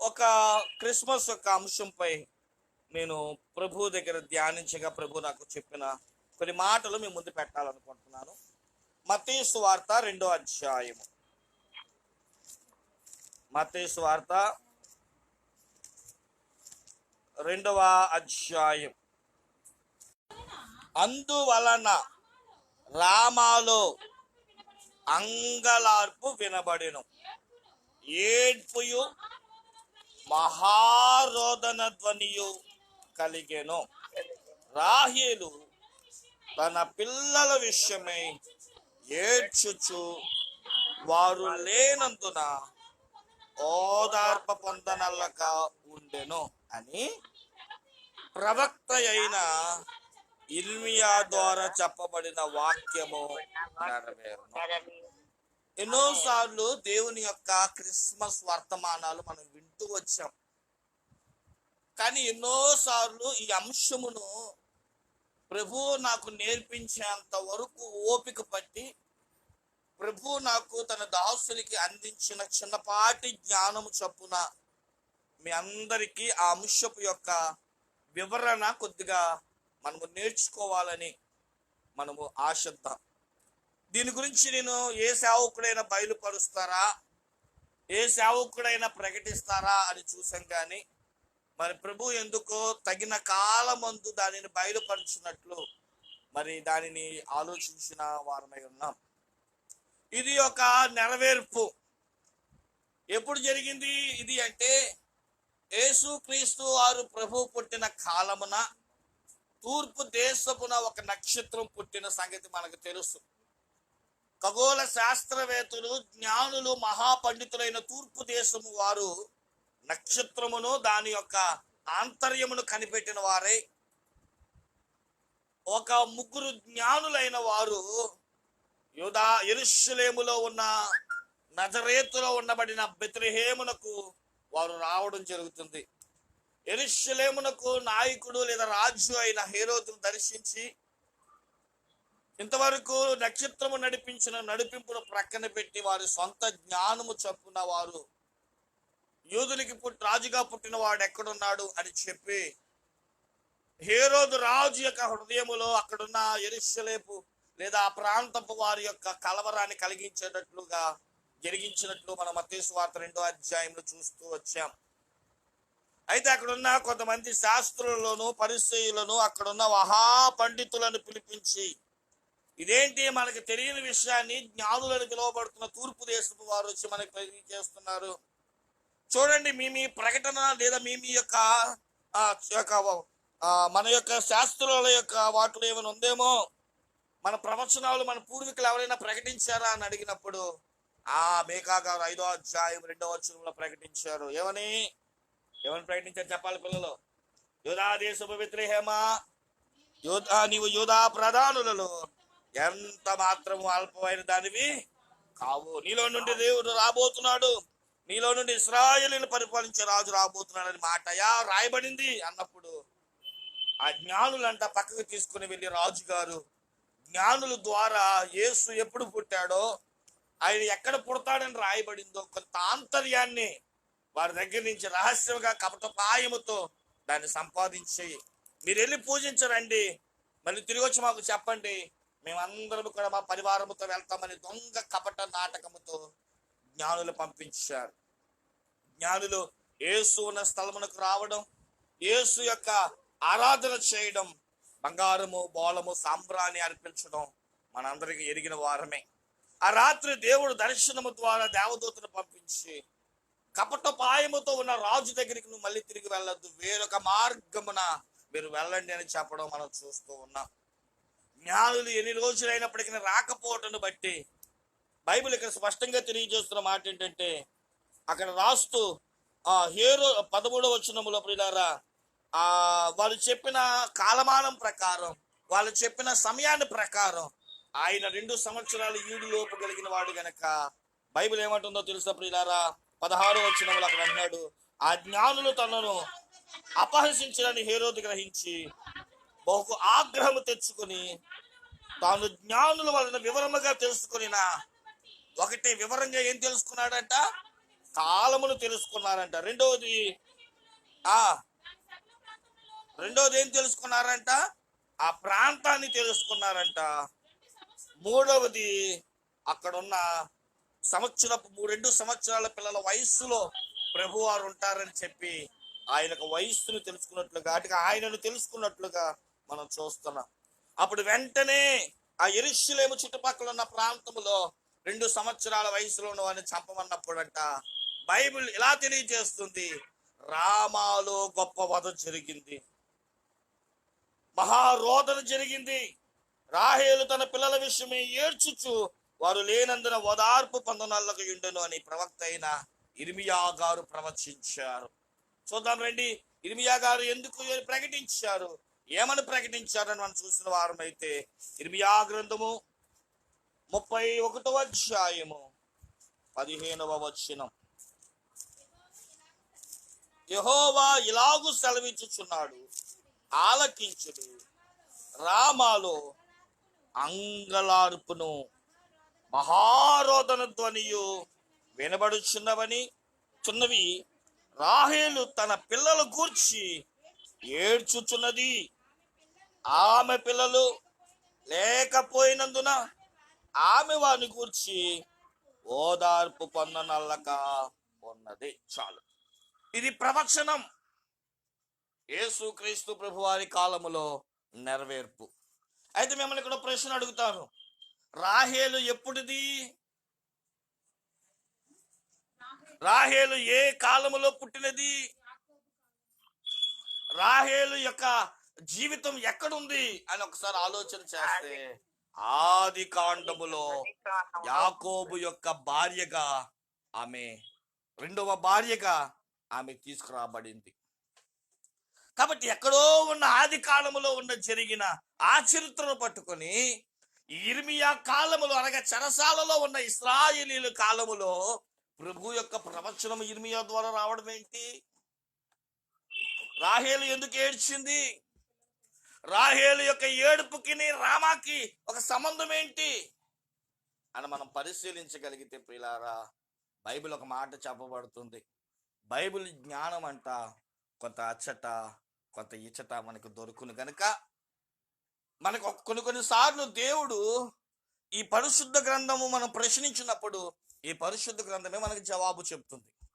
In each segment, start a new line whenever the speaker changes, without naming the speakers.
ఒక క్రిస్మస్ యొక్క అంశంపై నేను ప్రభు దగ్గర ధ్యానించగా ప్రభు నాకు చెప్పిన కొన్ని మాటలు మీ ముందు పెట్టాలనుకుంటున్నాను. మతీసు వార్త రెండో అధ్యాయము. మతీసు వార్త రెండవ అధ్యాయం. అందువలన రామాలో అంగలార్పు వినబడిను. ఏడ్పుయు మహారోదన ధ్వనియు కలిగెను. రాహేలు తన పిల్లల విషయమై ఏడ్చుచు వారు లేనందున ఓదార్ప పొందనల్లక ఉండెను అని ప్రవక్త అయిన ఇల్మియా ద్వారా చెప్పబడిన వాక్యము నెరవేరును. ఎన్నోసార్లు దేవుని యొక్క క్రిస్మస్ వర్తమానాలు మనం వింటూ వచ్చాం. కానీ ఎన్నోసార్లు ఈ అంశమును ప్రభు నాకు నేర్పించేంత వరకు ఓపిక పట్టి ప్రభు నాకు తన దాసులకి అందించిన చిన్నపాటి జ్ఞానము చొప్పున మీ అందరికీ ఆ అంశపు యొక్క వివరణ కొద్దిగా మనము నేర్చుకోవాలని మనము ఆశిద్దాం. దీని గురించి నేను ఏ సేవకుడైనా బయలుపరుస్తారా? ఏ సేవకుడైనా ప్రకటిస్తారా అని చూసాం కానీ మరి ప్రభు ఎందుకో తగిన కాలమందు దానిని బయలుపరిచినట్లు మరి దానిని ఆలోచించిన వారమై ఉన్నాం. ఇది ఒక నెరవేర్పు. ఎప్పుడు జరిగింది? ఇది అంటే యేసు క్రీస్తు వారు ప్రభు పుట్టిన కాలమున తూర్పు దేశపున ఒక నక్షత్రం పుట్టిన సంగతి మనకు తెలుసు. ఖగోళ శాస్త్రవేత్తలు జ్ఞానులు మహాపండితులైన తూర్పు దేశము వారు నక్షత్రమును దాని యొక్క ఆంతర్యమును కనిపెట్టిన వారే. ఒక ముగ్గురు జ్ఞానులైన వారు యూదా ఎరుషులేములో ఉన్న నజరేతులో ఉండబడిన బెత్రిహేమునకు వారు రావడం జరుగుతుంది. ఎరుషులేమునకు నాయకుడు లేదా రాజు అయిన హేరోదును దర్శించి ఇంతవరకు నక్షత్రము నడిపించిన నడిపింపును ప్రక్కన పెట్టి వారి సొంత జ్ఞానము చొప్పున వారు యూదులకి పుట్టి రాజుగా పుట్టిన వాడు ఎక్కడున్నాడు అని చెప్పి హేరోదు రాజు యొక్క హృదయములో అక్కడున్న ఎరుషలేపు లేదా ఆ ప్రాంతపు వారి యొక్క కలవరాన్ని కలిగించేటట్లుగా జరిగించినట్లు మనం మతేసు వార్త రెండో అధ్యాయంలో చూస్తూ వచ్చాం. అయితే అక్కడున్న కొంతమంది శాస్త్రులను పరిచయులను అక్కడున్న మహా పండితులను పిలిపించి ఇదేంటి మనకి తెలియని విషయాన్ని జ్ఞానులను పిలువబడుతున్న తూర్పు దేశపు వారు వచ్చి మనకి తెలియజేస్తున్నారు చూడండి మీ మీ ప్రకటన లేదా మీ మీ యొక్క యొక్క మన యొక్క శాస్త్రుల యొక్క వాటిలో ఏమైనా ఉందేమో? మన ప్రవచనాలు మన పూర్వీకులు ఎవరైనా ప్రకటించారా అని అడిగినప్పుడు ఆ మేకా గారు ఐదో అధ్యాయం రెండో వచనంలో ప్రకటించారు. ఏమని? ఏమని ప్రకటించారు చెప్పాలి పిల్లలు? యోధా దేశపు వ్యతిరేహమ యోధా నీవు యోధా ప్రధానులలో ఎంత మాత్రము అల్పమైన దానివి? కావు. నీలో నుండి దేవుడు రాబోతున్నాడు. నీలో నుండి ఇస్రాయేలీని పరిపాలించే రాజు రాబోతున్నాడని మాటయా రాయబడింది అన్నప్పుడు ఆ జ్ఞానులంట పక్కకు తీసుకుని వెళ్ళి రాజు గారు జ్ఞానుల ద్వారా యేసు ఎప్పుడు పుట్టాడో ఆయన ఎక్కడ పుడతాడని రాయబడిందో కొంత ఆంతర్యాన్ని వారి దగ్గర నుంచి రహస్యంగా కపటపాయముతో దాన్ని సంపాదించి మీరు వెళ్ళి పూజించరండి. మళ్ళీ తిరిగి వచ్చి మాకు చెప్పండి. మేమందరం కూడా మా పరివారముతో వెళ్తామని దొంగ కపట నాటకముతో జ్ఞానులు పంపించారు. జ్ఞానులు యేసు ఉన్న స్థలమునకు రావడం యేసు యొక్క ఆరాధన చేయడం బంగారము బోలము సాంబ్రాన్ని అర్పించడం మనందరికీ ఎరిగిన వారమే. ఆ రాత్రి దేవుడు దర్శనము ద్వారా దేవదూతను పంపించి కపటపాయముతో ఉన్న రాజు దగ్గరికి నువ్వు మళ్ళీ తిరిగి వెళ్ళొద్దు వేరొక మార్గమున మీరు వెళ్ళండి అని చెప్పడం మనం చూస్తూ ఉన్నాం. జ్ఞానులు ఎన్ని రోజులైనప్పటికీ రాకపోవటను బట్టి బైబిల్ ఇక్కడ స్పష్టంగా తెలియజేస్తున్న మాట ఏంటంటే అక్కడ రాస్తూ ఆ హేరో పదమూడవ వచ్చినములో ప్రియులారా ఆ వాళ్ళు చెప్పిన కాలమానం ప్రకారం వాళ్ళు చెప్పిన సమయాన్ని ప్రకారం ఆయన రెండు సంవత్సరాలు ఈడు లోపు కలిగిన వాడు గనక బైబిల్ ఏమంటుందో తెలుసా ప్రియులారా? పదహారు వచనములు అక్కడ అన్నాడు ఆ జ్ఞానులు తనను అపహసించడానికి హేరోదు గ్రహించి బహు ఆగ్రహము తెచ్చుకొని తాను జ్ఞానుల వలన వివరముగా తెలుసుకునినా ఒకటి వివరంగా ఏం తెలుసుకున్నాడంట? కాలమును తెలుసుకున్నారంట. రెండవది ఆ రెండవది ఏం తెలుసుకున్నారంట? ఆ ప్రాంతాన్ని తెలుసుకున్నారంట. మూడవది అక్కడున్న సంవత్సరపు మూ- రెండు సంవత్సరాల పిల్లల వయస్సులో ప్రభువారు ఉంటారని చెప్పి ఆయనకు వయస్సును తెలుసుకున్నట్లుగా అటుగా ఆయనను తెలుసుకున్నట్లుగా మనం చూస్తున్నాం. అప్పుడు వెంటనే ఆ ఎరుషులేము చుట్టుపక్కల ఉన్న ప్రాంతంలో రెండు సంవత్సరాల వయసులో ఉన్న వాడిని చంపమన్నప్పుడంట బైబిల్ ఇలా తెలియజేస్తుంది? రామాలో గొప్ప వధ జరిగింది. మహారోదన జరిగింది. రాహేలు తన పిల్లల విషయమే ఏడ్చుచు వారు లేనందున ఓదార్పు పొందనల్లకు ఉండను అని ప్రవక్త అయిన ఇర్మియా గారు ప్రవచించారు. చూద్దాం రండి. ఇర్మియా గారు ఎందుకు ప్రకటించారు? ఏమని ప్రకటించారని మనం చూసిన వారమైతే ఇర్మియా గ్రంథము ముప్పై ఒకటవ అధ్యాయము పదిహేనవ వచనం. యహోవా ఇలాగు సెలవిచ్చుచున్నాడు ఆలకించుడు రామాలో అంగలార్పును మహారోదన ధ్వనియు వినబడుచున్నవని చున్నవి. రాహేలు తన పిల్లల గూర్చి ఏడ్చుచున్నది. ఆమె పిల్లలు లేకపోయినందున ఆమె వారిని గూర్చి ఓదార్పు పొందనల్లక ఉన్నది చాలు. ఇది ప్రవచనం. యేసుక్రీస్తు ప్రభువారి కాలములో నెరవేర్పు. అయితే మిమ్మల్ని ఇక్కడ ప్రశ్న అడుగుతాను. రాహేలు ఎప్పుడుది? రాహేలు ఏ కాలములో పుట్టినది? రాహేలు యొక్క జీవితం ఎక్కడుంది అని ఒకసారి ఆలోచన చేస్తే ఆది కాండములో యాకోబు యొక్క భార్యగా ఆమె రెండవ భార్యగా ఆమె తీసుకురాబడింది. కాబట్టి ఎక్కడో ఉన్న ఆది కాలములో ఉన్న జరిగిన ఆ చరిత్రను పట్టుకొని ఇర్మియా కాలములో అనగా చెరసాలలో ఉన్న ఇస్రాయేలీల కాలములో ప్రభు యొక్క ప్రవచనం ఇర్మియా ద్వారా రావడం ఏంటి రాహేలు ఎందుకు ఏడ్చింది? రాహేలు యొక్క ఏడుపుకి రామాకి ఒక సంబంధం ఏంటి? అని మనం పరిశీలించగలిగితే పిల్లారా బైబిల్ ఒక మాట చెప్పబడుతుంది. బైబిల్ జ్ఞానం అంట కొంత అచ్చట కొంత ఇచ్చట మనకు దొరుకును గనుక మనకు కొన్ని కొన్ని సార్లు దేవుడు ఈ పరిశుద్ధ గ్రంథము మనం ప్రశ్నించినప్పుడు ఈ పరిశుద్ధ గ్రంథమే మనకు జవాబు చెప్తుంది.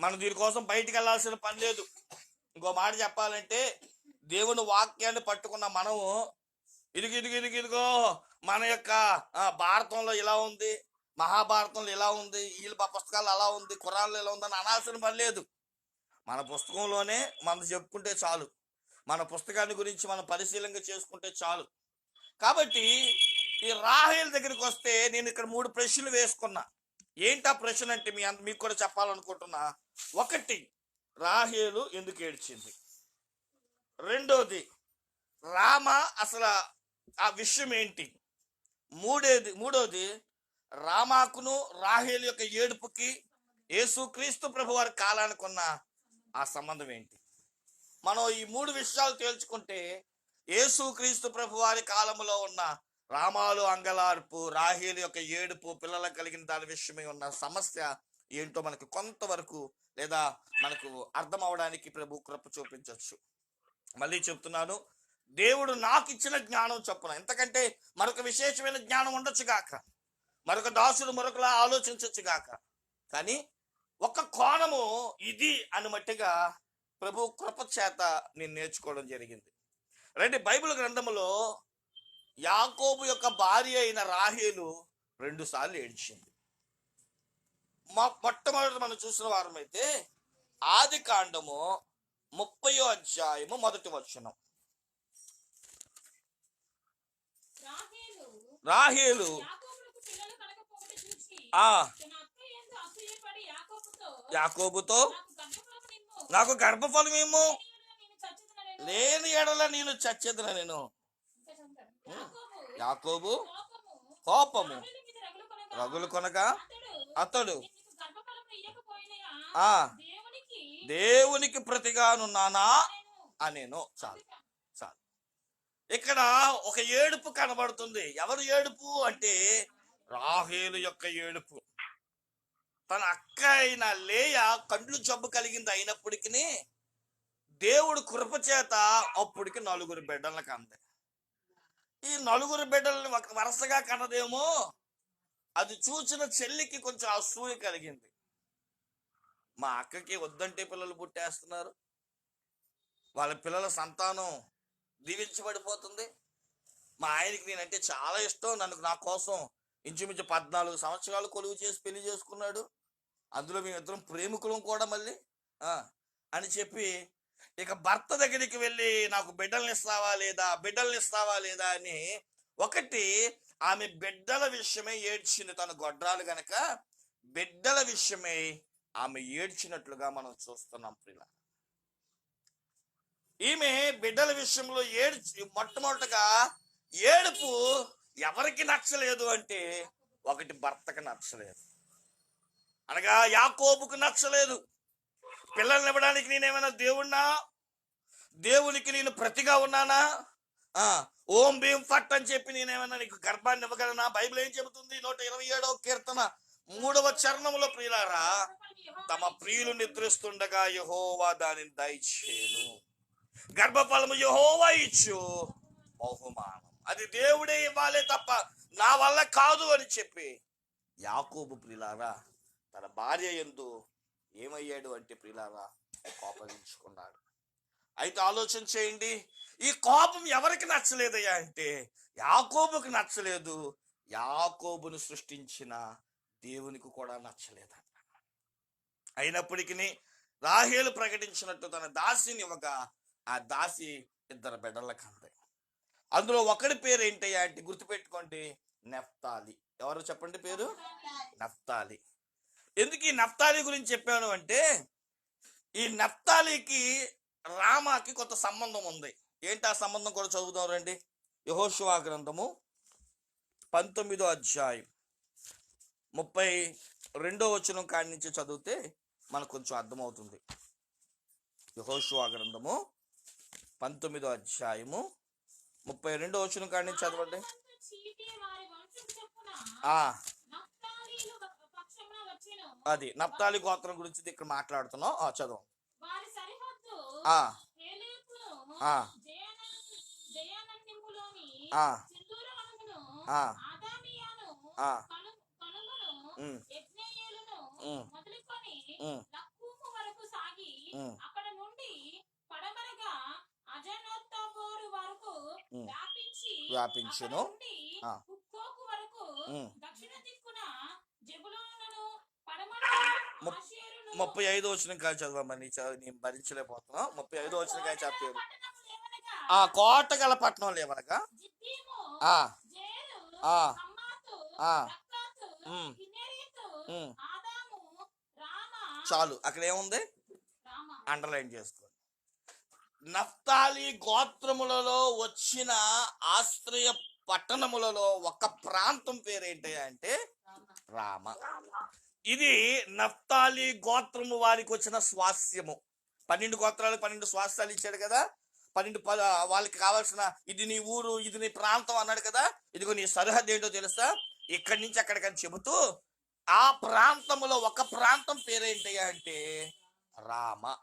మనం దీనికోసం బయటికి వెళ్ళాల్సిన పని లేదు. ఇంకో మాట చెప్పాలంటే దేవుని వాక్యాన్ని పట్టుకున్న మనము ఇదిగి ఇదిగి ఇదిగో ఇదిగో మన యొక్క భారతంలో ఇలా ఉంది మహాభారతంలో ఇలా ఉంది వీళ్ళ పుస్తకాలు అలా ఉంది ఖురాన్లో ఇలా ఉందని అనాల్సిన పని లేదు. మన పుస్తకంలోనే మనం చెప్పుకుంటే చాలు. మన పుస్తకాన్ని గురించి మనం పరిశీలనగా చేసుకుంటే చాలు. కాబట్టి ఈ రాహేల్ దగ్గరికి వస్తే నేను ఇక్కడ మూడు ప్రశ్నలు వేసుకున్నా. ఏంటా ప్రశ్న అంటే మీ అంత మీకు కూడా చెప్పాలనుకుంటున్నా. ఒకటి రాహేలు ఎందుకు ఏడ్చింది? రెండోది రామ అసలు ఆ విషయం ఏంటి? మూడేది మూడోది రామాకును రాహేలు యొక్క ఏడుపుకి యేసుక్రీస్తు ప్రభు వారి కాలానికి ఉన్న ఆ సంబంధం ఏంటి? మనం ఈ మూడు విషయాలు తేల్చుకుంటే యేసుక్రీస్తు ప్రభు వారి కాలంలో ఉన్న రామాలు అంగలార్పు రాహేలు యొక్క ఏడుపు పిల్లలకు కలిగిన దాని విషయమై ఉన్న సమస్య ఏంటో మనకు కొంతవరకు లేదా మనకు అర్థం అవడానికి ప్రభు కృప చూపించవచ్చు. మళ్ళీ చెప్తున్నాను దేవుడు నాకు ఇచ్చిన జ్ఞానం చొప్పున. ఎంతకంటే మరొక విశేషమైన జ్ఞానం ఉండొచ్చు గాక. మరొక దాసుడు మరొకలా ఆలోచించవచ్చు గాక. కానీ ఒక కోణము ఇది అని మట్టిగా ప్రభు కృప చేత నేను నేర్చుకోవడం జరిగింది. రండి బైబిల్ గ్రంథములో యాకోబు యొక్క భార్య అయిన రాహేలు రెండు సార్లు ఏడ్చింది. మా మొట్టమొదటి మనం చూసిన వారమైతే ఆది కాండము ముప్పయో అధ్యాయము మొదటి వచనం.
రాహేలు
ఆ.
యాకోబుతో నాకు గర్భఫలం.
ఏమో. లేని ఎడల నేను చచ్చేదన నేను.
యాకోబు కోపము రగులు కొనగా, అతడు
ఆ.
దేవునికి
ప్రతిగానున్నానా అనేను. చాలు చాలు. ఇక్కడ ఒక ఏడుపు కనబడుతుంది. ఎవరు ఏడుపు అంటే రాహేలు యొక్క ఏడుపు. తన అక్క అయిన లేయ కండ్లు జబ్బు కలిగింది అయినప్పటికీ దేవుడు కృపచేత అప్పటికి నలుగురు బిడ్డలకు అంది ఈ నలుగురు బిడ్డలను ఒక వరుసగా కనదేమో అది చూసిన చెల్లికి కొంచెం అసూయ కలిగింది. మా అక్కకి వద్దంటే పిల్లలు పుట్టేస్తున్నారు. వాళ్ళ పిల్లల సంతానం దీవించబడిపోతుంది. మా ఆయనకి నేనంటే చాలా ఇష్టం. నన్ను నా కోసం ఇంచుమించు పద్నాలుగు సంవత్సరాలు కొలువు చేసి పెళ్ళి చేసుకున్నాడు. అందులో మేమిద్దరం ప్రేమికులం కూడా మళ్ళీ. అని చెప్పి ఇక భర్త దగ్గరికి వెళ్ళి నాకు బిడ్డల్ని ఇస్తావా లేదా బిడ్డల్ని ఇస్తావా లేదా అని ఒకటి ఆమె బిడ్డల విషయమై ఏడ్చింది తన గొడ్రాలు గనక. బిడ్డల విషయమై ఆమె ఏడ్చినట్లుగా మనం చూస్తున్నాం ప్రియుల ఈమె బిడ్డల విషయంలో ఏడ్చి మొట్టమొదటగా ఏడుపు ఎవరికి నచ్చలేదు అంటే ఒకటి భర్తకు నచ్చలేదు. అనగా యాకోబుకు నచ్చలేదు. పిల్లల్ని ఇవ్వడానికి నేనేమైనా దేవుణ్ణా? దేవునికి నేను ప్రతిగా ఉన్నానా? ఓం భీం ఫట్ అని చెప్పి నేనేమైనా నీకు గర్భాన్ని ఇవ్వగలనా? బైబిల్ ఏం చెబుతుంది? నూట ఇరవై ఏడవ కీర్తన మూడవ చరణంలో ప్రియులారా తమ ప్రియులు నిద్రిస్తుండగా యహోవా దానిని దయచేను గర్భఫలము యహోవా ఇచ్చు. బహుమానం. అది దేవుడే ఇవ్వాలే తప్ప నా వల్ల కాదు అని చెప్పి యాకోబు ప్రిలారా తన భార్య ఎందు ఏమయ్యాడు అంటే ప్రిలారా కోపగించుకున్నాడు. అయితే ఆలోచన చేయండి ఈ కోపం ఎవరికి నచ్చలేదయ్యా అంటే యాకోబుకి నచ్చలేదు. యాకోబును సృష్టించిన దేవునికి కూడా నచ్చలేదంట. అయినప్పటికీ రాహేలు ప్రకటించినట్టు తన దాసిని ఒక ఆ దాసి ఇద్దరు బిడ్డలకు అంది అందులో ఒకడి పేరు ఏంటయ్యా అంటే గుర్తుపెట్టుకోండి నెఫ్తాలి. ఎవరు చెప్పండి పేరు? నఫ్తాలి. ఎందుకు ఈ నఫ్తాలి గురించి చెప్పాను అంటే ఈ నఫ్తాలికి రామాకి కొంత సంబంధం ఉంది. ఏంటి ఆ సంబంధం కూడా చదువుదాం రండి. యహోశివా గ్రంథము పంతొమ్మిదో అధ్యాయం ముప్పై రెండో వచనం కాడి నుంచి చదివితే మనకు కొంచెం అర్థమవుతుంది. యహోశివా గ్రంథము పంతొమ్మిదో అధ్యాయము ముప్పై రెండో వచనం కాడి నుంచి చదవండి.
వచ్చెను.
అది నప్తాలి గోత్రం గురించి ఇక్కడ మాట్లాడుతున్నాం. ఆ చదవం. ఆ.
లక్కూము వరకు సాగి. అక్కడ నుండి పడమరగా వరకు. వ్యాపించి
వ్యాపించెను.
వరకు. దక్షిణ దిక్కున జబులోనును
ముప్పై ఐదో వచ్చిన కాదు చదవమని చదివి నేను భరించలేకపోతున్నా ముప్పై ఐదో వచ్చిన కాదు చెప్పారు ఆ కోట గల పట్టణం లేవనగా ఆ ఆ. చాలు. అక్కడ ఏముంది. అండర్లైన్ చేసుకోండి. నఫ్తాలి గోత్రములలో వచ్చిన ఆశ్రయ పట్టణములలో ఒక ప్రాంతం పేరేంటి అంటే రామ. ఇది నఫ్తాలి గోత్రము వారికి వచ్చిన స్వాస్యము. పన్నెండు గోత్రాలు పన్నెండు స్వాస్థ్యాలు ఇచ్చాడు కదా. పన్నెండు వాళ్ళకి కావాల్సిన ఇది నీ ఊరు ఇది నీ ప్రాంతం అన్నాడు కదా. ఇదిగో నీ సరిహద్దు ఏంటో తెలుసా? ఇక్కడి నుంచి అక్కడికని చెబుతూ ఆ ప్రాంతంలో ఒక ప్రాంతం పేరేంటయ్యా అంటే రామ.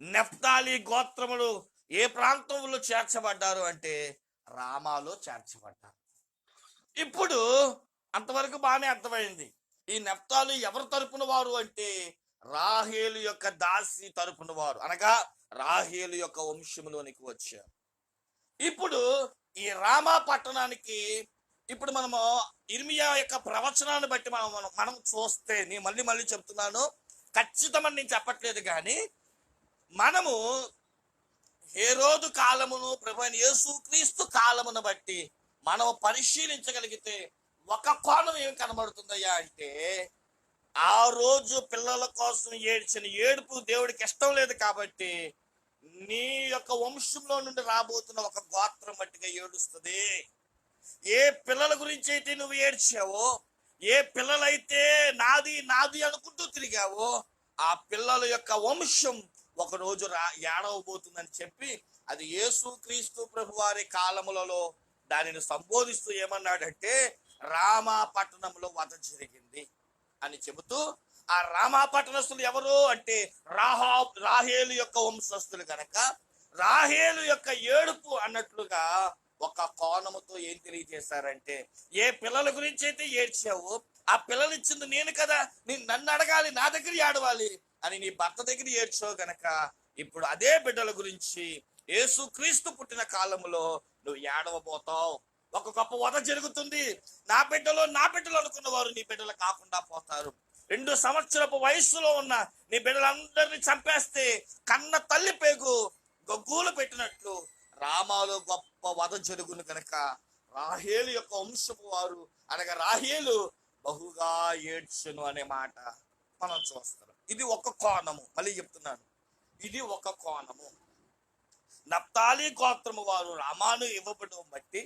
నెఫ్తాలి గోత్రములు ఏ ప్రాంతంలో చేర్చబడ్డారు అంటే రామాలో చేర్చబడ్డారు. ఇప్పుడు అంతవరకు బాగానే అర్థమైంది. ఈ నెఫ్తాలు ఎవరు తరపున వారు అంటే రాహేలు యొక్క దాసి తరపున వారు అనగా రాహేలు యొక్క వంశములోనికి వచ్చారు. ఇప్పుడు ఈ రామా పట్టణానికి ఇప్పుడు మనము ఇర్మియా యొక్క ప్రవచనాన్ని బట్టి మనం మనం మనం చూస్తే నేను మళ్ళీ మళ్ళీ చెప్తున్నాను. ఖచ్చితమని నేను చెప్పట్లేదు కానీ మనము ఏ రోజు కాలమును ప్రభు యేసుక్రీస్తు కాలమును బట్టి మనం పరిశీలించగలిగితే ఒక కోణం ఏమి కనబడుతుందయ్యా అంటే ఆ రోజు పిల్లల కోసం ఏడ్చిన ఏడుపు దేవుడికి ఇష్టం లేదు కాబట్టి నీ యొక్క వంశంలో నుండి రాబోతున్న ఒక గోత్రం మట్టిగా ఏడుస్తుంది. ఏ పిల్లల గురించి అయితే నువ్వు ఏడ్చావో ఏ పిల్లలైతే నాది నాది అనుకుంటూ తిరిగావో ఆ పిల్లల యొక్క వంశం ఒక రోజు రా ఏడవబోతుందని చెప్పి అది యేసు క్రీస్తు ప్రభు వారి కాలములలో దానిని సంబోధిస్తూ ఏమన్నాడంటే రామా పట్టణంలో వధ జరిగింది అని చెబుతూ ఆ రామా పట్టణస్తులు ఎవరు అంటే రాహా రాహేలు యొక్క వంశస్థులు కనుక రాహేలు యొక్క ఏడుపు అన్నట్లుగా ఒక కోణముతో ఏం తెలియజేశారంటే ఏ పిల్లల గురించి అయితే ఏడ్చావు ఆ పిల్లలు ఇచ్చింది నేను కదా నేను నన్ను అడగాలి నా దగ్గర ఏడవాలి అని నీ భర్త దగ్గర ఏడ్చావు గనక ఇప్పుడు అదే బిడ్డల గురించి యేసు క్రీస్తు పుట్టిన కాలంలో నువ్వు ఏడవబోతావు. ఒక గొప్ప వద జరుగుతుంది. నా బిడ్డలో నా బిడ్డలు అనుకున్న వారు నీ బిడ్డలు కాకుండా పోతారు. రెండు సంవత్సరపు వయస్సులో ఉన్న నీ బిడ్డలందరినీ చంపేస్తే కన్న తల్లి పేగు గొగ్గులు పెట్టినట్లు రామాలో గొప్ప వధ జరుగును కనుక రాహేలు యొక్క వంశపు వారు అనగా రాహేలు బహుగా ఏడ్చును అనే మాట మనం చూస్తాం ఇది ఒక కోణము మళ్ళీ చెప్తున్నాను. ఇది ఒక కోణము. నప్తాలి గోత్రము వారు రామాను ఇవ్వబడడం బట్టి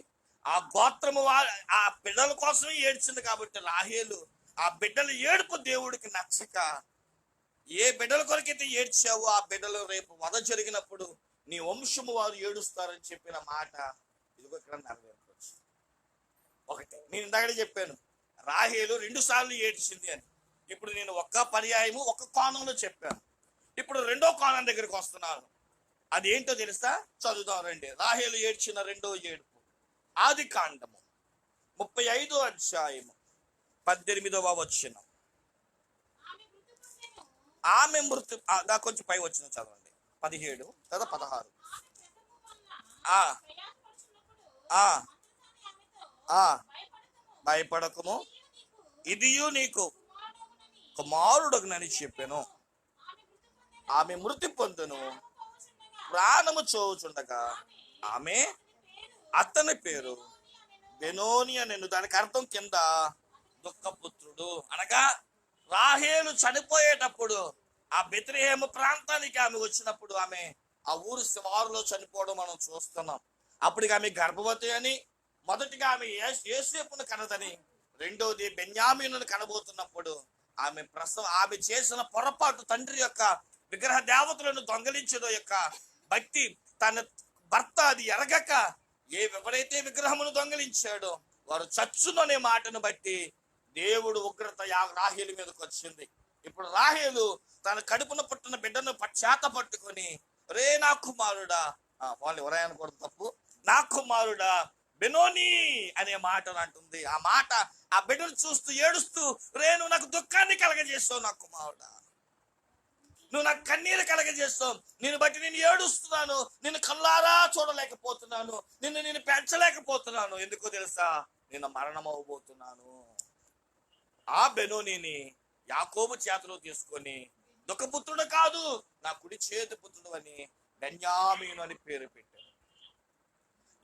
ఆ గోత్రము వారు ఆ బిడ్డల కోసమే ఏడ్చింది కాబట్టి రాహేలు ఆ బిడ్డల ఏడుపు దేవుడికి నచ్చక ఏ బిడ్డల కొరకైతే ఏడ్చావో ఆ బిడ్డలు రేపు వధ జరిగినప్పుడు నీ వంశము వారు ఏడుస్తారని చెప్పిన మాట ఇదిగో ఇక్కడ నెరవేర్చవచ్చు ఒకటి నేను ఇందాక చెప్పాను రాహేలు రెండు సార్లు ఏడ్చింది అని. ఇప్పుడు నేను ఒక్క పర్యాయము ఒక కోణంలో చెప్పాను. ఇప్పుడు రెండో కోణం దగ్గరికి వస్తున్నాను. అది ఏంటో తెలుసా? చదువుదాం రండి. రాహేలు ఏడ్చిన రెండో ఏడుపు. ఆది కాండము ముప్పై ఐదో అధ్యాయము పద్దెనిమిదవ వచ్చిన
ఆమె మృతి
ఆ, దా కొంచెం పై వచ్చిన చదవండి. పదిహేడు తర్వాత పదహారు. ఆ. ఆ. ఆ.
భయపడకము. నీకు
ఇదియు నీకు
కుమారుడగునని
చెప్పాను.
ఆమె మృతి పొందును.
ప్రాణము చూచుండగా ఆమె అతని పేరు బెనోని నేను. దానికి అర్థం కింద దుఃఖపుత్రుడు అనగా రాహేలు చనిపోయేటప్పుడు ఆ బెత్రహేమ ప్రాంతానికి ఆమె వచ్చినప్పుడు ఆమె ఆ ఊరు శివారులో చనిపోవడం మనం చూస్తున్నాం. అప్పటికి ఆమె గర్భవతి అని మొదటిగా ఆమె యేస్- యేసేపును కనదని రెండోది బెన్యామీను కనబోతున్నప్పుడు ఆమె ప్రసవ ఆమె చేసిన పొరపాటు తండ్రి యొక్క విగ్రహ దేవతలను దొంగలించడం యొక్క భక్తి తన భర్త అది ఎరగక ఏ ఎవరైతే విగ్రహమును దొంగలించాడో వారు చచ్చుననే మాటను బట్టి దేవుడు ఉగ్రత యా రాహేలు మీదకి వచ్చింది ఇప్పుడు రాహేలు తన కడుపున పుట్టిన బిడ్డను చేత పట్టుకొని రే నా కుమారుడా వాళ్ళు ఎవరైనా కూడా తప్పు. నా కుమారుడా బెనోని అనే మాటను అంటుంది. ఆ మాట ఆ బిడ్డను చూస్తూ ఏడుస్తూ రే నువ్వు నాకు దుఃఖాన్ని కలగజేస్తావు నా కుమారుడా. నువ్వు నాకు కన్నీరు కలగజేస్తావు. నిన్ను బట్టి నేను ఏడుస్తున్నాను. నిన్ను కల్లారా చూడలేకపోతున్నాను. నిన్ను నేను పెంచలేకపోతున్నాను. ఎందుకో తెలుసా? నేను మరణం అవ్వబోతున్నాను ఆ బెనోనిని యాకోబు చేతిలో తీసుకొని దుఃఖపుత్రుడు కాదు నా కుడి చేతి పుత్రుడు అని బెన్యామీను అని పేరు పెట్టాడు.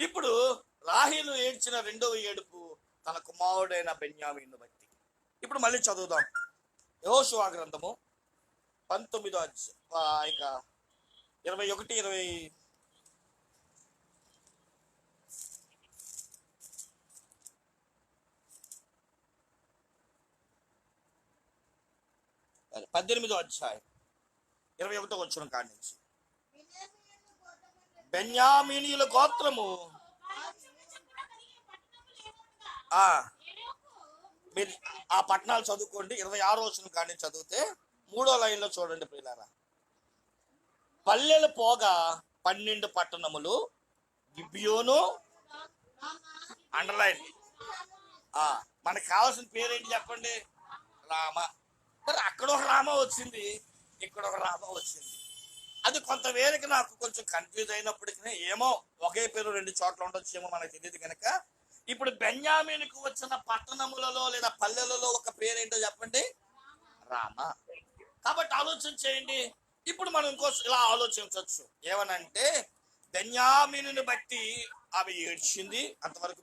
ఇప్పుడు రాహిలు ఏడ్చిన రెండవ ఏడుపు తన కుమారుడైన బెన్యామీను బట్టి ఇప్పుడు మళ్ళీ చదువుదాం. యహోశివా గ్రంథము పంతొమ్మిదో ఇక ఇరవై ఒకటి ఇరవై పద్దెనిమిదో అధ్యాయం. ఇరవై ఒకటో వచ్చిన కాడి నుంచి బెన్యామీనీయుల గోత్రము ఆ మీరు ఆ పట్టణాలు చదువుకోండి. ఇరవై ఆరో వచ్చిన కాడి నుంచి చదివితే మూడో లైన్లో చూడండి ప్రియులారా. పల్లెలు పోగా పన్నెండు పట్టణములు గిబ్బియోను అండర్లైన్. మనకు కావాల్సిన పేరేంటి చెప్పండి? రామ. మరి అక్కడ ఒక రామ వచ్చింది ఇక్కడ ఒక రామ వచ్చింది. అది కొంత నాకు కొంచెం కన్ఫ్యూజ్ అయినప్పటికీ ఏమో ఒకే పేరు రెండు చోట్ల ఉండొచ్చేమో మనకు తెలియదు కనుక. ఇప్పుడు బెన్యామీనికి వచ్చిన పట్టణములలో లేదా పల్లెలలో ఒక పేరేంటో చెప్పండి? రామ. కాబట్టి ఆలోచన చేయండి. ఇప్పుడు మనం ఇంకో ఇలా ఆలోచించవచ్చు. ఏమనంటే బెన్యామీను బట్టి ఆమె ఏడ్చింది అంతవరకు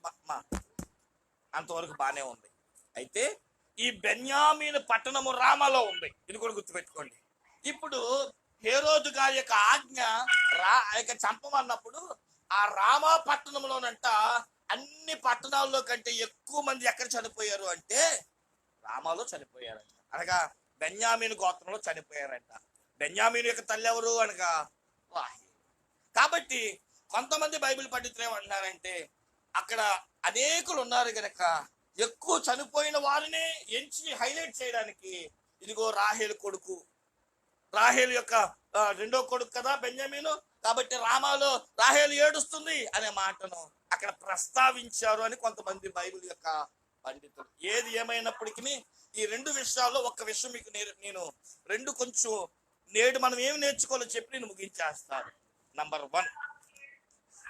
అంతవరకు బాగానే ఉంది. అయితే ఈ బెన్యామీను పట్టణము రామలో ఉంది. ఇది కూడా గుర్తుపెట్టుకోండి. ఇప్పుడు హేరోజు గారి యొక్క ఆజ్ఞ రా ఆ యొక్క చంపమన్నప్పుడు ఆ రామ పట్టణంలోనంట అన్ని పట్టణాల్లో కంటే ఎక్కువ మంది ఎక్కడ చనిపోయారు అంటే రామాలో చనిపోయారంట. అనగా బెన్యామీను గోత్రంలో చనిపోయారంట. బెన్యామీను యొక్క తల్లి ఎవరు? అనగా రాహేలు. కాబట్టి కొంతమంది బైబిల్ పండితులు ఏమంటున్నారంటే అక్కడ అనేకులు ఉన్నారు కనుక ఎక్కువ చనిపోయిన వారినే ఎంచి హైలైట్ చేయడానికి ఇదిగో రాహేలు కొడుకు. రాహేల్ యొక్క రెండో కొడుకు కదా బెంజమీను కాబట్టి రామాలో రాహేలు ఏడుస్తుంది అనే మాటను అక్కడ ప్రస్తావించారు అని కొంతమంది బైబిల్ యొక్క పండితులు. ఏది ఏమైనప్పటికీ ఈ రెండు విషయాల్లో ఒక్క విషయం మీకు నేను నేను రెండు కొంచెం నేడు మనం ఏమి నేర్చుకోవాలో చెప్పి నేను ముగించేస్తాను. నంబర్ వన్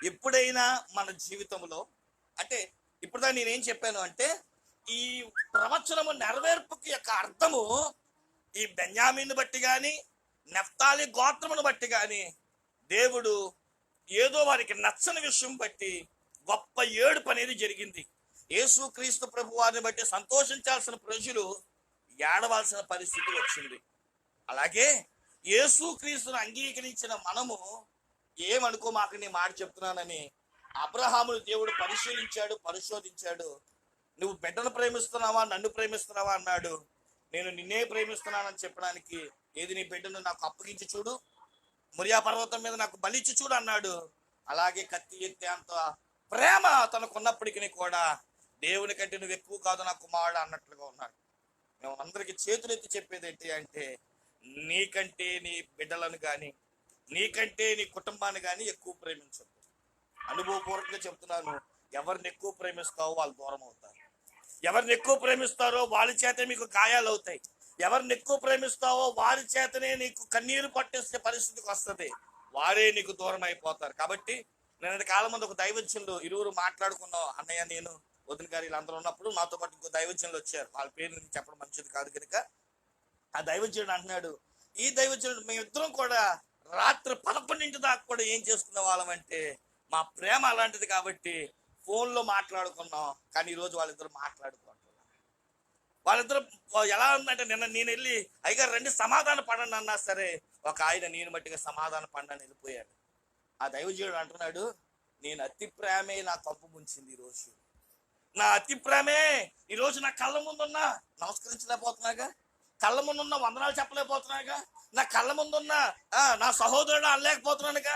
ఎప్పుడైనా మన జీవితంలో అంటే ఇప్పుడు నేనేం చెప్పాను అంటే ఈ ప్రవచనము నెరవేర్పుకి యొక్క అర్థము ఈ బెన్యామీని బట్టి కానీ నెఫ్తాలి గోత్రమును బట్టి కానీ దేవుడు ఏదో వారికి నచ్చని విషయం బట్టి గొప్ప ఏడుపు అనేది జరిగింది. యేసు క్రీస్తు ప్రభు వారిని బట్టి సంతోషించాల్సిన ప్రజలు ఏడవలసిన పరిస్థితి వచ్చింది. అలాగే యేసు క్రీస్తును అంగీకరించిన మనము ఏమనుకో మాకు నీ మాట చెప్తున్నానని అబ్రహామును దేవుడు పరిశీలించాడు పరిశోధించాడు. నువ్వు బిడ్డను ప్రేమిస్తున్నావా? నన్ను ప్రేమిస్తున్నావా? అన్నాడు. నేను నిన్నే ప్రేమిస్తున్నానని చెప్పడానికి ఏది నీ బిడ్డను నాకు అప్పగించి చూడు. మురియా పర్వతం మీద నాకు బలిచ్చి చూడు అన్నాడు. అలాగే కత్తి ఎత్తే అంత ప్రేమ తనకున్నప్పటికీ కూడా దేవుని కంటే నువ్వు ఎక్కువ కాదు నా కుమారుడు అన్నట్లుగా ఉన్నాడు. మేము అందరికీ చేతులెత్తి చెప్పేది ఏంటి అంటే నీకంటే నీ బిడ్డలను కానీ నీకంటే నీ కుటుంబాన్ని కానీ ఎక్కువ ప్రేమించదు అనుభవపూర్వకంగా చెప్తున్నాను. ఎవరిని ఎక్కువ ప్రేమిస్తావో వాళ్ళు దూరం అవుతారు. ఎవరిని ఎక్కువ ప్రేమిస్తారో వాళ్ళ చేతే మీకు గాయాలు అవుతాయి. ఎవరిని ఎక్కువ ప్రేమిస్తావో వారి చేతనే నీకు కన్నీరు పట్టేసే పరిస్థితికి వస్తుంది. వారే నీకు దూరం అయిపోతారు. కాబట్టి నేను కాలం ముందు ఒక దైవజ్యులు ఇరువురు మాట్లాడుకున్నాం. అన్నయ్య నేను వదిన గారు వీళ్ళందరూ ఉన్నప్పుడు నాతో పాటు ఇంకో దైవజ్యులు వచ్చారు. వాళ్ళ పేరు నేను చెప్పడం మంచిది కాదు కనుక. ఆ దైవజ్యుడు అంటున్నాడు ఈ దైవజ్యుడు మేమిద్దరం కూడా రాత్రి పదకొండింటి దాకా కూడా ఏం చేసుకునే వాళ్ళం అంటే మా ప్రేమ అలాంటిది కాబట్టి ఫోన్లో మాట్లాడుకున్నాం కానీ ఈరోజు వాళ్ళిద్దరు మాట్లాడుకుంటున్నారు వాళ్ళిద్దరు ఎలా ఉందంటే నిన్న నేను వెళ్ళి అయ్యగారు రండి సమాధాన పడండి అన్నా సరే ఒక ఆయన నేను మట్టిగా సమాధాన పండని వెళ్ళిపోయాడు. ఆ దైవజీవుడు అంటున్నాడు నేను అతి ప్రేమే నా తప్పు ముంచింది ఈరోజు నా అతి ప్రేమే ఈ రోజు నా కళ్ళ ముందున్నా నమస్కరించలేకపోతున్నాగా? కళ్ళ ముందున్న వందనాలు చెప్పలేకపోతున్నాగా? నా కళ్ళ ముందున్న నా సహోదరుడు అనలేకపోతున్నానుగా?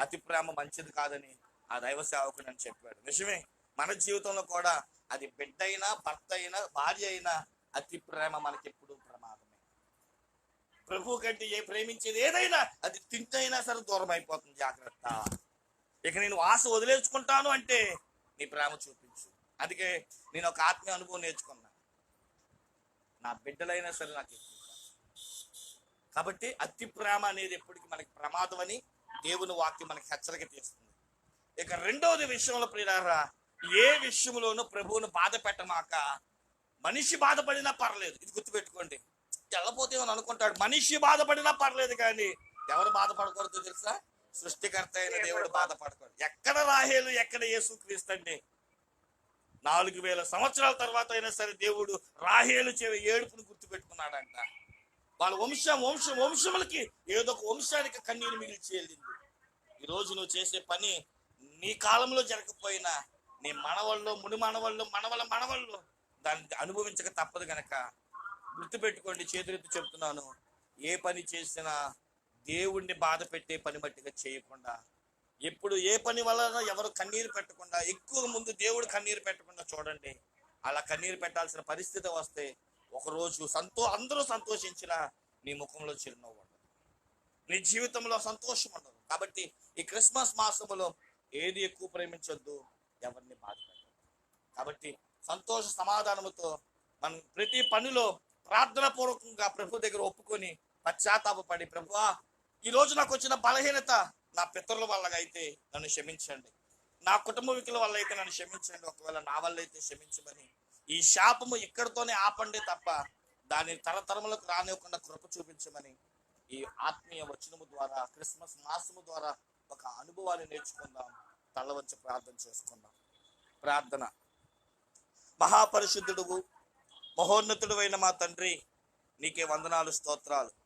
అతి ప్రేమ మంచిది కాదని ఆ దైవ సేవకుడు అని చెప్పాడు. నిజమే మన జీవితంలో కూడా అది బిడ్డ అయినా భర్త అయినా భార్య అయినా అతి ప్రేమ మనకి ఎప్పుడు ప్రమాదమే. ప్రభు కంటే ఏ ప్రేమించేది ఏదైనా అది తింటైనా సరే దూరం అయిపోతుంది జాగ్రత్త. ఇక నేను ఆశ వదిలేసుకుంటాను అంటే నీ ప్రేమ చూపించు. అందుకే నేను ఒక ఆత్మీయ అనుభవం నేర్చుకున్నా. నా బిడ్డలైనా సరే నాకు ఎక్కువ. కాబట్టి అతి ప్రేమ అనేది ఎప్పటికీ మనకి ప్రమాదం అని దేవుని వాక్యం మనకి హెచ్చరిక తీస్తుంది. ఇక రెండవది విషయంలో ప్రియారా ఏ విషయంలోనూ ప్రభువును బాధ పెట్టమాక మనిషి బాధపడినా పర్లేదు. ఇది గుర్తుపెట్టుకోండి. వెళ్ళపోతే అని అనుకుంటాడు? మనిషి బాధపడినా పర్లేదు కానీ ఎవరు బాధపడకూడదు తెలుసా? సృష్టికర్త అయిన దేవుడు బాధపడకూడదు. ఎక్కడ రాహేలు ఎక్కడ యేసు క్రీస్తండి నాలుగు వేల సంవత్సరాల తర్వాత అయినా సరే దేవుడు రాహేలు చెవి ఏడుపును గుర్తుపెట్టుకున్నాడంట. వాళ్ళ వంశం వంశం వంశములకి ఏదో ఒక వంశానికి కన్నీరు మిగిల్చి వెళ్ళింది. ఈ రోజు నువ్వు చేసే పని నీ కాలంలో జరగకపోయినా నీ మనవల్లో ముని మనవల్లో మనవల మనవల్లో దాన్ని అనుభవించక తప్పదు గనక. గుర్తుపెట్టుకోండి చేతులెత్తి చెప్తున్నాను ఏ పని చేసినా దేవుణ్ణి బాధ పెట్టే పని మట్టిగా చేయకుండా ఎప్పుడు ఏ పని వలన ఎవరు కన్నీరు పెట్టకుండా ఎక్కువ ముందు దేవుడు కన్నీరు పెట్టకుండా చూడండి. అలా కన్నీరు పెట్టాల్సిన పరిస్థితి వస్తే ఒకరోజు సంతో అందరూ సంతోషించిన నీ ముఖంలో చిరునవ్వు ఉండదు. నీ జీవితంలో సంతోషం ఉండదు. కాబట్టి ఈ క్రిస్మస్ మాసములో ఏది ఎక్కువ ప్రేమించొద్దు ఎవరిని బాధపడదు కాబట్టి సంతోష సమాధానముతో మనం ప్రతి పనిలో ప్రార్థన పూర్వకంగా ప్రభు దగ్గర ఒప్పుకొని పశ్చాత్తాపడి ప్రభువా ఈ రోజు నాకు వచ్చిన బలహీనత నా పితరుల వల్ల అయితే నన్ను క్షమించండి. నా కుటుంబీకుల వల్ల అయితే నన్ను క్షమించండి. ఒకవేళ నా వల్ల అయితే క్షమించమని ఈ శాపము ఇక్కడితోనే ఆపండి తప్ప దాని తరతరములకు రానివ్వకుండా కృప చూపించమని ఈ ఆత్మీయ వచనము ద్వారా క్రిస్మస్ మాసము ద్వారా ఒక అనుభవాన్ని నేర్చుకుందాం. తలవంచి ప్రార్థన చేసుకుందాం. ప్రార్థన. మహాపరిశుద్ధుడు మహోన్నతుడు అయిన మా తండ్రి నీకే వందనాలు స్తోత్రాలు.